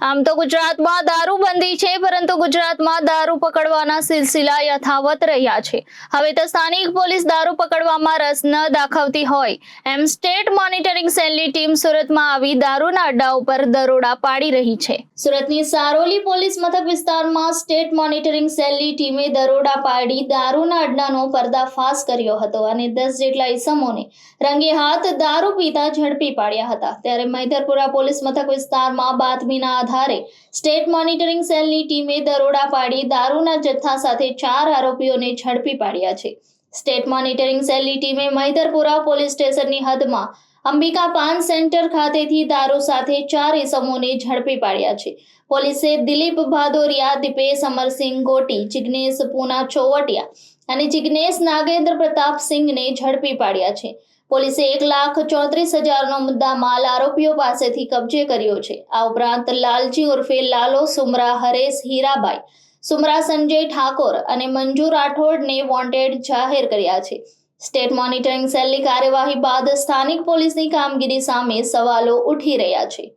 આમ તો ગુજરાતમાં દારૂબંધી છે પરંતુ ગુજરાતમાં દારૂ પકડવાના સિલસિલા યથાવત રહ્યા છે. હવે તો સ્થાનિક પોલીસ દારૂ પકડવામાં રસ ન દાખવતી હોય. એમ સ્ટેટ મોનિટરિંગ સેલની ટીમ સુરતમાં આવી દારૂના અડ્ડા ઉપર દરોડા પાડી રહી છે. સુરતની સારોલી પોલીસ મથક વિસ્તારમાં સ્ટેટ મોનિટરિંગ સેલની ટીમે દરોડા પાડી દારૂના અડ્ડાનો પર્દાફાશ કર્યો હતો અને દસ જેટલા ઈસમોને રંગે હાથ દારૂ પીતા ઝડપી પાડ્યા હતા. ત્યારે મૈધરપુરા પોલીસ મથક વિસ્તારમાં બાતમીના આધારે સ્ટેટ મોનિટરિંગ સેલની ટીમે દરોડા પાડી દારૂના જથ્થા સાથે ચાર આરોપીઓને ઝડપી પાડ્યા છે. સ્ટેટ મોનિટરિંગ સેલની ટીમે મૈધરપુરા પોલીસ સ્ટેશનની હદમાં અંબિકા પાન સેન્ટર ખાતેથી દારૂ સાથે ચાર ઇસમોને ઝડપી પાડ્યા છે. પોલીસે દિલીપ ભાદોરિયા, દીપેશ અમરસિંહ ગોટી, જિગ્નેશ પૂના ચોવટિયા અને જિજ્ઞેશ નાગેન્દ્ર પ્રતાપ સિંહને ઝડપી પાડ્યા છે. પોલીસે એક લાખ ચોત્રીસ હજારનો મુદ્દા માલ આરોપીઓ પાસેથી કબજે કર્યો છે. આ ઉપરાંત લાલજી ઉર્ફે લાલો સુમરા, હરેશ હીરાબાઈ, સુમરા સંજય ઠાકોર અને મંજુ રાઠોડને વોન્ટેડ જાહેર કર્યા છે. સ્ટેટ મોનિટરિંગ સેલની કાર્યવાહી બાદ સ્થાનિક પોલીસની કામગીરી સામે સવાલો ઉઠી રહ્યા છે.